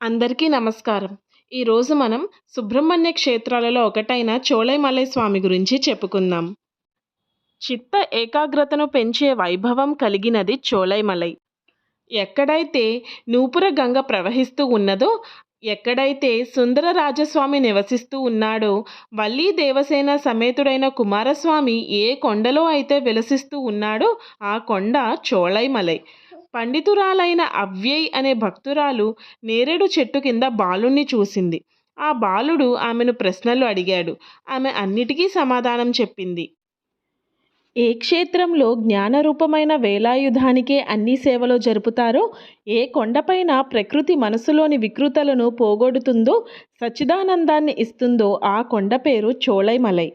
అందరికీ నమస్కారం. ఈరోజు మనం సుబ్రహ్మణ్య క్షేత్రాలలో ఒకటైన చోళైమలై స్వామి గురించి చెప్పుకుందాం. చిత్త ఏకాగ్రతను పెంచే వైభవం కలిగినది చోళైమలై. ఎక్కడైతే నూపుర గంగ ప్రవహిస్తూ ఉన్నదో ఎక్కడైతే సుందర రాజస్వామి నివసిస్తూ ఉన్నాడో వల్లీ దేవసేన సమేతుడైన కుమారస్వామి ఏ కొండలో అయితే వెలసిస్తూ ఉన్నాడో ఆ కొండ చోళైమలై. పండితురాలైన అవ్యయ్ అనే భక్తురాలు నేరేడు చెట్టు కింద బాలుణ్ణి చూసింది. ఆ బాలుడు ఆమెను ప్రశ్నలు అడిగాడు. ఆమె అన్నిటికీ సమాధానం చెప్పింది. ఏ క్షేత్రంలో జ్ఞానరూపమైన వేలాయుధానికే అన్ని సేవలు జరుపుతారో ఏ కొండపైన ప్రకృతి మనసులోని వికృతలను పోగొడుతుందో సచ్చిదానందాన్ని ఇస్తుందో ఆ కొండ పేరు చోళైమలై.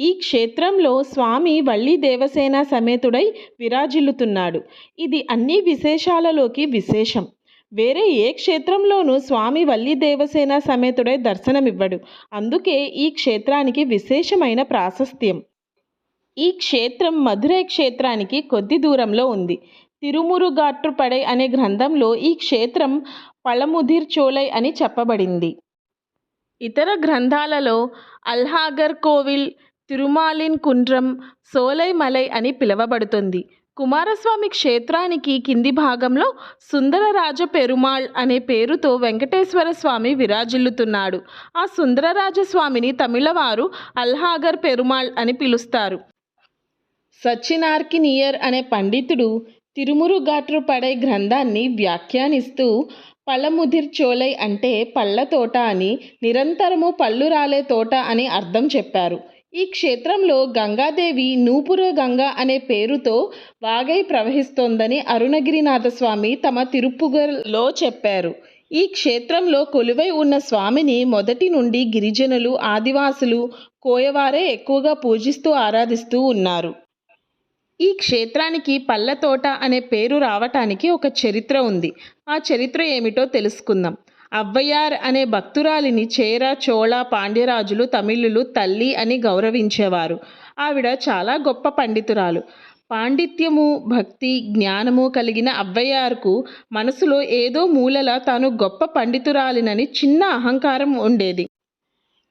ఈ క్షేత్రంలో స్వామి వల్లి దేవసేన సమేతుడై విరాజిల్లుతున్నాడు. ఇది అన్ని విశేషాలలోకి విశేషం. వేరే ఏ క్షేత్రంలోనూ స్వామి వల్లి దేవసేన సమేతుడై దర్శనమివ్వడు. అందుకే ఈ క్షేత్రానికి విశేషమైన ప్రాశస్త్యం. ఈ క్షేత్రం మధురై క్షేత్రానికి కొద్ది దూరంలో ఉంది. తిరుమురుగాట్రుపడై అనే గ్రంథంలో ఈ క్షేత్రం పళముధిర్ చోలై అని చెప్పబడింది. ఇతర గ్రంథాలలో అల్హాగర్ కోవిల్ తిరుమాలిన్ కుండ్రం సోలైమలై అని పిలువబడుతుంది. కుమారస్వామి క్షేత్రానికి కింది భాగంలో సుందరరాజ పెరుమాళ్ అనే పేరుతో వెంకటేశ్వర స్వామి విరాజిల్లుతున్నాడు. ఆ సుందరరాజ స్వామిని తమిళవారు అల్హాగర్ పెరుమాళ్ అని పిలుస్తారు. సచ్చినార్కినియర్ అనే పండితుడు తిరుమురుగాట్రు పడే గ్రంథాన్ని వ్యాఖ్యానిస్తూ పళ్ళముదిర్ చోలై అంటే పళ్ళ తోట అని నిరంతరము పళ్ళు రాలే తోట అని అర్థం చెప్పారు. ఈ క్షేత్రంలో గంగాదేవి నూపుర గంగ అనే పేరుతో వాగై ప్రవహిస్తోందని అరుణగిరినాథ స్వామి తమ తిరుప్పుగలో చెప్పారు. ఈ క్షేత్రంలో కొలువై ఉన్న స్వామిని మొదటి నుండి గిరిజనులు ఆదివాసులు కోయవారే ఎక్కువగా పూజిస్తూ ఆరాధిస్తూ ఉన్నారు. ఈ క్షేత్రానికి పల్లతోట అనే పేరు రావటానికి ఒక చరిత్ర ఉంది. ఆ చరిత్ర ఏమిటో తెలుసుకుందాం. అవ్వయార్ అనే భక్తురాలిని చేర చోళ పాండ్యరాజులు తమిళులు తల్లి అని గౌరవించేవారు. ఆవిడ చాలా గొప్ప పండితురాలు. పాండిత్యము భక్తి జ్ఞానము కలిగిన అవ్వయార్కు మనసులో ఏదో మూలల తాను గొప్ప పండితురాలినని చిన్న అహంకారం ఉండేది.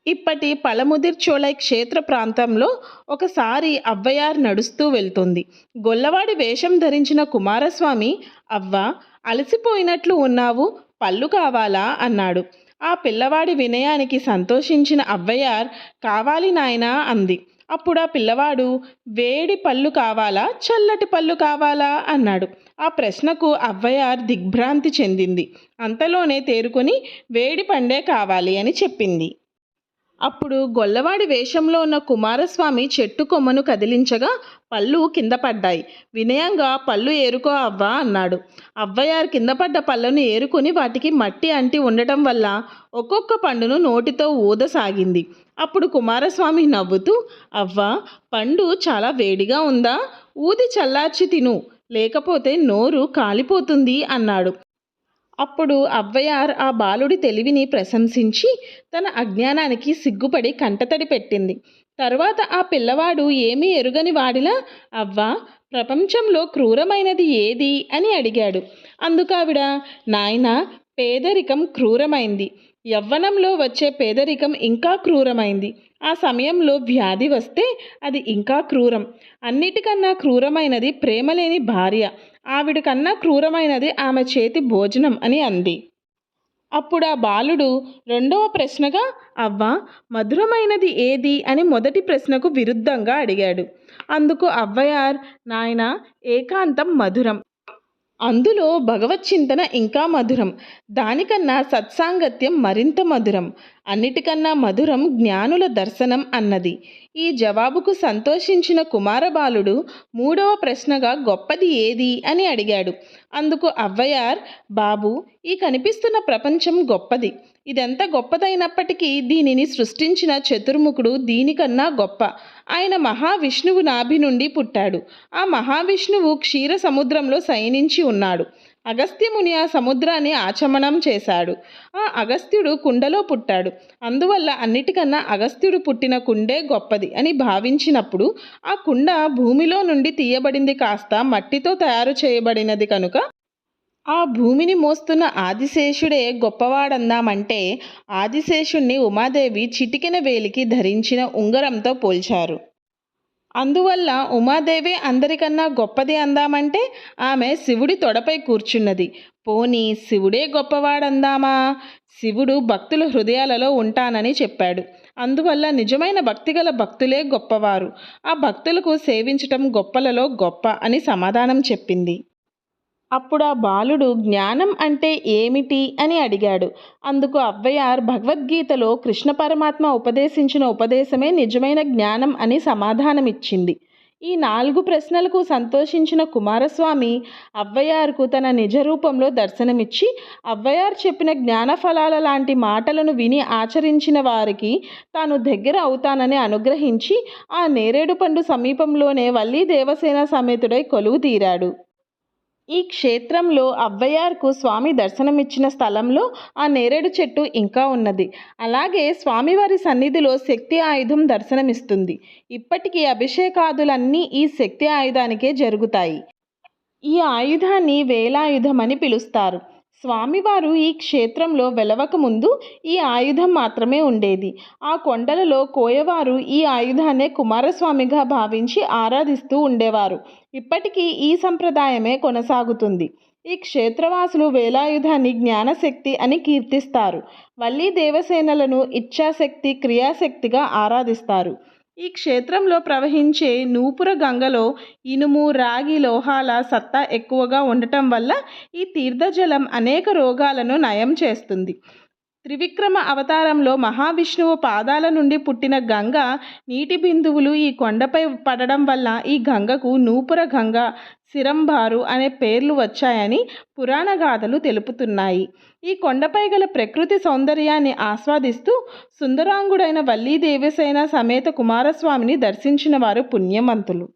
ఇప్పటి పలముదిర్ చోళై క్షేత్ర ప్రాంతంలో ఒకసారి అవ్వయార్ నడుస్తూ వెళ్తుంది. గొల్లవాడి వేషం ధరించిన కుమారస్వామి అవ్వ అలసిపోయినట్లు ఉన్నావు పళ్ళు కావాలా? అన్నాడు. ఆ పిల్లవాడి వినయానికి సంతోషించిన అవ్వయార్ కావాలి నాయనా అంది. అప్పుడు ఆ పిల్లవాడు వేడి పళ్ళు కావాలా? చల్లటి పళ్ళు కావాలా? అన్నాడు. ఆ ప్రశ్నకు అవ్వయార్ దిగ్భ్రాంతి చెందింది. అంతలోనే తేరుకొని వేడి పండే కావాలి అని చెప్పింది. అప్పుడు గొల్లవాడి వేషంలో ఉన్న కుమారస్వామి చెట్టు కొమ్మను కదిలించగా పళ్ళు కింద పడ్డాయి. వినయంగా పళ్ళు ఏరుకో అవ్వా అన్నాడు. అవ్వయారు కింద పడ్డ పళ్ళను ఏరుకొని వాటికి మట్టి అంటి ఉండటం వల్ల ఒక్కొక్క పండును నోటితో ఊదసాగింది. అప్పుడు కుమారస్వామి నవ్వుతూ అవ్వ పండు చాలా వేడిగా ఉందా? ఊది చల్లార్చి తిను. లేకపోతే నోరు కాలిపోతుంది అన్నాడు. అప్పుడు అవ్వయార్ ఆ బాలుడి తెలివిని ప్రశంసించి తన అజ్ఞానానికి సిగ్గుపడి కంటతడి పెట్టింది. తర్వాత ఆ పిల్లవాడు ఏమీ ఎరుగని వాడిలా అవ్వ ప్రపంచంలో క్రూరమైనది ఏది? అని అడిగాడు. అందుకావిడ నాయన పేదరికం క్రూరమైంది. యవ్వనంలో వచ్చే పేదరికం ఇంకా క్రూరమైంది. ఆ సమయంలో వ్యాధి వస్తే అది ఇంకా క్రూరం. అన్నిటికన్నా క్రూరమైనది ప్రేమలేని భార్య. ఆవిడ కన్నా క్రూరమైనది ఆమె చేతి భోజనం అని అంది. అప్పుడు ఆ బాలుడు రెండవ ప్రశ్నగా అవ్వ మధురమైనది ఏది? అని మొదటి ప్రశ్నకు విరుద్ధంగా అడిగాడు. అందుకు అవ్వయార్ నాయన ఏకాంతం మధురం. అందులో భగవత్ చింతన ఇంకా మధురం. దానికన్నా సత్సాంగత్యం మరింత మధురం. అన్నిటికన్నా మధురం జ్ఞానుల దర్శనం అన్నది. ఈ జవాబుకు సంతోషించిన కుమారబాలుడు మూడవ ప్రశ్నగా గొప్పది ఏది అని అడిగాడు. అందుకు అవ్వయార్ బాబు ఈ కనిపిస్తున్న ప్రపంచం గొప్పది. ఇదెంత గొప్పదైనప్పటికీ దీనిని సృష్టించిన చతుర్ముఖుడు దీనికన్నా గొప్ప. ఆయన మహావిష్ణువు నాభి నుండి పుట్టాడు. ఆ మహావిష్ణువు క్షీర సముద్రంలో శయనించి ఉన్నాడు. అగస్త్యముని ఆ సముద్రాన్ని ఆచమనం చేశాడు. ఆ అగస్త్యుడు కుండలో పుట్టాడు. అందువల్ల అన్నిటికన్నా అగస్త్యుడు పుట్టిన కుండే గొప్పది అని భావించినప్పుడు ఆ కుండ భూమిలో నుండి తీయబడింది కాస్త మట్టితో తయారు చేయబడినది కనుక ఆ భూమిని మోస్తున్న ఆదిశేషుడే గొప్పవాడందామంటే ఆదిశేషుణ్ణి ఉమాదేవి చిటికెన వేలికి ధరించిన ఉంగరంతో పోల్చారు. అందువల్ల ఉమాదేవి అందరికన్నా గొప్పది అందామంటే ఆమె శివుడి తొడపై కూర్చున్నది. పోనీ శివుడే గొప్పవాడందామా? శివుడు భక్తుల హృదయాలలో ఉంటానని చెప్పాడు. అందువల్ల నిజమైన భక్తిగల భక్తులే గొప్పవారు. ఆ భక్తులకు సేవించటం గొప్పలలో గొప్ప అని సమాధానం చెప్పింది. అప్పుడు ఆ బాలుడు జ్ఞానం అంటే ఏమిటి అని అడిగాడు. అందుకు అవ్వయార్ భగవద్గీతలో కృష్ణ పరమాత్మ ఉపదేశించిన ఉపదేశమే నిజమైన జ్ఞానం అని సమాధానమిచ్చింది. ఈ నాలుగు ప్రశ్నలకు సంతోషించిన కుమారస్వామి అవ్వయార్కు తన నిజ రూపంలో దర్శనమిచ్చి అవ్వయార్ చెప్పిన జ్ఞాన ఫలాల లాంటి మాటలను విని ఆచరించిన వారికి తాను దగ్గర అవుతానని అనుగ్రహించి ఆ నేరేడు పండు సమీపంలోనే వల్లీ దేవసేన సమేతుడై కొలువు తీరాడు. ఈ క్షేత్రంలో అవ్వయార్కు స్వామి దర్శనమిచ్చిన స్థలంలో ఆ నేరేడు చెట్టు ఇంకా ఉన్నది. అలాగే స్వామివారి సన్నిధిలో శక్తి ఆయుధం దర్శనమిస్తుంది. ఇప్పటికీ అభిషేకాదులన్నీ ఈ శక్తి ఆయుధానికే జరుగుతాయి. ఈ ఆయుధాన్ని వేలాయుధం అని పిలుస్తారు. స్వామివారు ఈ క్షేత్రంలో వెలవక ముందు ఈ ఆయుధం మాత్రమే ఉండేది. ఆ కొండలలో కోయవారు ఈ ఆయుధాన్నే కుమారస్వామిగా భావించి ఆరాధిస్తూ ఉండేవారు. ఇప్పటికీ ఈ సంప్రదాయమే కొనసాగుతుంది. ఈ క్షేత్రవాసులు వేలాయుధాన్ని జ్ఞానశక్తి అని కీర్తిస్తారు. వల్లీ దేవసేనలను ఇచ్ఛాశక్తి క్రియాశక్తిగా ఆరాధిస్తారు. ఈ క్షేత్రంలో ప్రవహించే నూపుర గంగలో ఇనుము రాగి లోహాల సత్తా ఎక్కువగా ఉండటం వల్ల ఈ తీర్థజలం అనేక రోగాలను నయం చేస్తుంది. త్రివిక్రమ అవతారంలో మహావిష్ణువు పాదాల నుండి పుట్టిన గంగ నీటి బిందువులు ఈ కొండపై పడడం వల్ల ఈ గంగకు నూపుర గంగ సిరంబారు అనే పేర్లు వచ్చాయని పురాణ గాథలు తెలుపుతున్నాయి. ఈ కొండపై గల ప్రకృతి సౌందర్యాన్ని ఆస్వాదిస్తూ సుందరాంగుడైన వల్లీ దేవసేన సమేత కుమారస్వామిని దర్శించిన వారు పుణ్యవంతులు